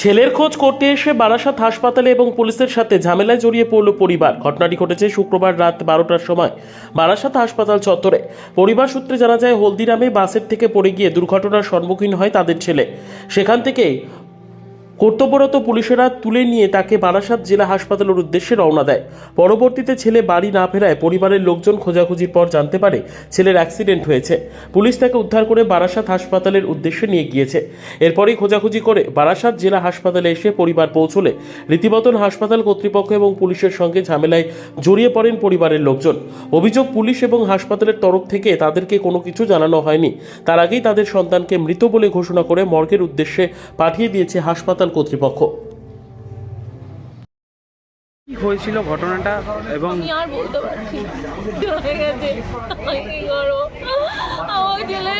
ছেলের খোঁজ করতে এসে বারাসাত হাসপাতালে এবং পুলিশের সাথে ঝামেলায় জড়িয়ে পড়ল পরিবার। ঘটনাটি ঘটেছে শুক্রবার রাত বারোটার সময় বারাসাত হাসপাতাল চত্বরে। পরিবার সূত্রে জানা যায়, হলদিরামে বাসের থেকে পড়ে গিয়ে দুর্ঘটনার সম্মুখীন হয় তাদের ছেলে। সেখান থেকে কর্তব্যরত পুলিশেরা তুলে নিয়ে তাকে বারাসাত জেলা হাসপাতালের উদ্দেশ্যে রওনা দেয়। পরবর্তীতে ছেলে বাড়ি না ফেরায় পরিবারের লোকজন খোঁজাখুঁজির পর জানতে পারে ছেলের অ্যাক্সিডেন্ট হয়েছে। পুলিশ তাকে উদ্ধার করে বারাসাত হাসপাতালের উদ্দেশ্যে নিয়ে গিয়েছে। এরপরই খোঁজাখুঁজি করে বারাসাত জেলা হাসপাতালে এসে পরিবার পৌঁছলে। রীতিমতন হাসপাতাল কর্তৃপক্ষ এবং পুলিশের সঙ্গে ঝামেলায় জড়িয়ে পড়েন পরিবারের লোকজন। অভিযোগ পুলিশ এবং হাসপাতালের তরফ থেকে তাদেরকে কোনো কিছু জানানো হয়নি। তার আগেই তাদের সন্তানকে মৃত বলে ঘোষণা করে মর্গের উদ্দেশ্যে পাঠিয়ে দিয়েছে হাসপাতাল কর্তৃপক্ষ। কি হয়েছিল ঘটনাটা এবং আমি আর বলতে পারছি না। চলে গেছে। আমি কি করব? আমার ছেলে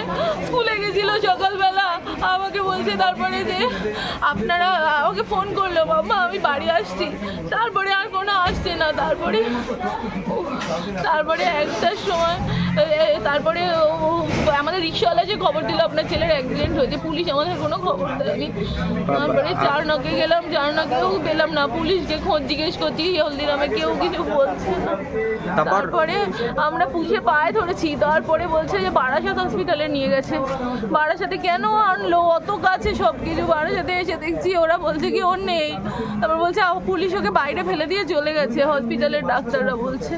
স্কুলে গেছিল সকালবেলা। আমাকে বলছে তারপরে যে আপনারা আমাকে ফোন করল বাবা আমি বাড়ি আসছি। তারপরে আর কোনো আসছে না। তারপরে তারপরে একটার সময় এ, এ, তারপরে ও- রিক্সাওয়ালা যে খবর দিল আপনার ছেলের অ্যাক্সিডেন্ট হয়েছে পুলিশ আমাদের কোনো খবর দেয়নি। তারপরে? চার নকে গেলাম চার নকেও পেলাম না। পুলিশকে খোঁজ জিজ্ঞেস করছি হলদিরামে কেউ কিছু বলছে না? তারপরে? আমরা পুলিশে পায়ে ধরেছি তারপরে বলছে যে বারাসাত হসপিটালে নিয়ে গেছে। বারাসাতে কেন আনলো? অত কাছে সব কিছু বারাসাতে এসে দেখছি ওরা বলছে কি ওর নেই। তারপর বলছে পুলিশ ওকে বাইরে ফেলে দিয়ে চলে গেছে। হসপিটালের ডাক্তাররা বলছে।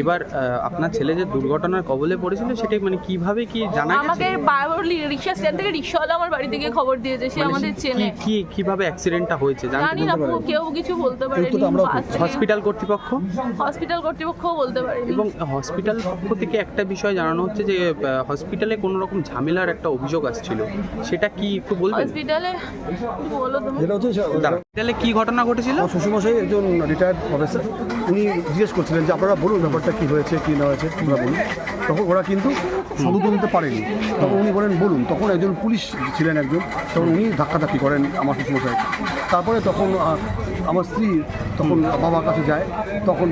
এবার আপনার ছেলে যে দুর্ঘটনার কবলে পড়েছিল সেটা মানে কীভাবে কি জানা আমাকে গেছে রিক্সা স্ট্যান্ড থেকে রিক্সাওয়ালা আমার বাড়ি থেকে খবর দিয়েছে সে মানে আমাদের কি- চেনে। কি কীভাবে অ্যাক্সিডেন্টটা হয়েছে জানি না কেউ কিছু বলতে পারেনি হসপিটাল কর্তৃপক্ষ? হসপিটাল কর্তৃপক্ষও বলতে পারেনি। এবং হসপিটাল পক্ষ থেকে একটা বিষয় জানানো হচ্ছে যে হসপিটালে কোনো রকম ঝামেলার একটা অভিযোগ আসছিল। সেটা কি একটু বলবেন? হসপিটালে বলো তুমি। হসপিটালে কি ঘটনা ঘটেছিল? শ্বশুরমশাই একজন রিটায়ার্ড প্রফেসর উনি জিজ্ঞেস করছিলেন যে আপনারা বলুন ব্যাপারটা কী হয়েছে কী না হয়েছে তোমরা বলুন। তখন ওরা কিন্তু সদুত্তর দিতে পারেনি। তখন উনি বলেন বলুন। তখন একজন পুলিশ ছিলেন একজন তখন উনি ধাক্কাধাক্কি করেন আমার শ্বশুরমশাই। তারপরে তখন আমার স্ত্রী তখন বাবার কাছে যায় তখন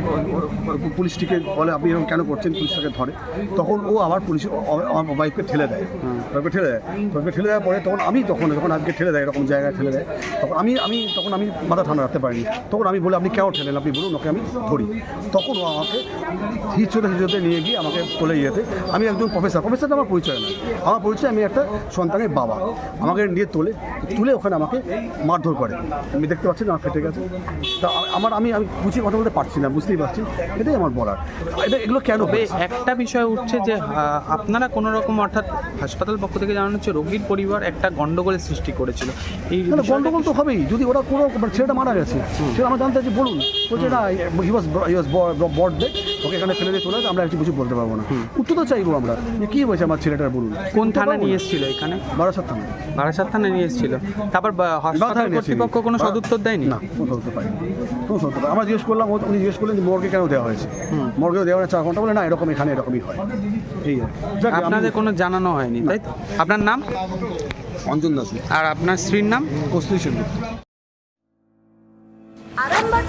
পুলিশটিকে বলে আপনি এরকম কেন করছেন? পুলিশ তাকে ধরে। তখন ও আবার পুলিশ আমার ওয়াইফকে ঠেলে দেয়। ওয়াইফকে ঠেলে দেয়। ওয়াইফকে ঠেলে দেওয়ার পরে তখন আমি তখন যখন আজকে ঠেলে দেয় এরকম জায়গায় ঠেলে দেয় তখন আমি আমি তখন আমি মাথা ঠান্ডা রাখতে পারিনি। তখন আমি বলে আপনি কেন ঠেলেন? আপনি বলুন ওকে আমি ধরি। তখন ও আমাকে হিচড়ে হিচড়ে নিয়ে গিয়ে আমাকে তোলে ইয়েতে আমি একজন প্রফেসর প্রফেসরটা আমার পরিচয় না আমার পরিচয় আমি একটা সন্তানের বাবা। আমাকে নিয়ে তোলে তুলে ওখানে আমাকে মারধর করে। আমি দেখতে পাচ্ছি না আমার ফেটে গেছে। তা আমার আমি আমি বুঝিয়ে কথা বলতে পারছি না বুঝতেই পারছি। এটাই আমার বলার। এটা এগুলো কেন একটা বিষয় উঠছে যে আপনারা কোনো রকম অর্থাৎ হাসপাতাল পক্ষ থেকে জানানো হচ্ছে রোগীর পরিবার একটা গন্ডগোলের সৃষ্টি করেছিল। এই গন্ডগোল তো হবেই। যদি ওরা কোনো মানে ছেলেটা মারা গেছে সেটা আমরা জানতে চাইছি বলুন। বলছে না হি ওয়াজ হি ওয়াজ বড ওকে এখানে ফেলে দিয়ে চলে গেছে, আমরা একটু কিছু বলতে পারব না। উত্তর তো চাইব আমরা যে কী হয়েছে আমার ছেলেটার বলুন। কোন থানা নিয়ে এসেছিল এখানে? বারাসাত থানা। বারাসাত থানা নিয়ে এসেছিল। তারপর বা- হাসপাতাল। কর্তৃপক্ষ কোনো সদুত্তর দেয়নি? না কোনো পাইনি। আমরা জিজ্ঞেস করলাম উনি জিজ্ঞেস করলেন যে মর্গে কেন দেওয়া হয়েছে? মর্গে দেওয়া হয়েছে চার ঘণ্টা বলে না এরকম এখানে এরকমই হয়। এই আপনাদের কোনো জানানো হয়নি তাই আপনার নাম? অঞ্জন দাস। আর আপনার স্ত্রীর নাম? কস্তুরী সেনগুপ্ত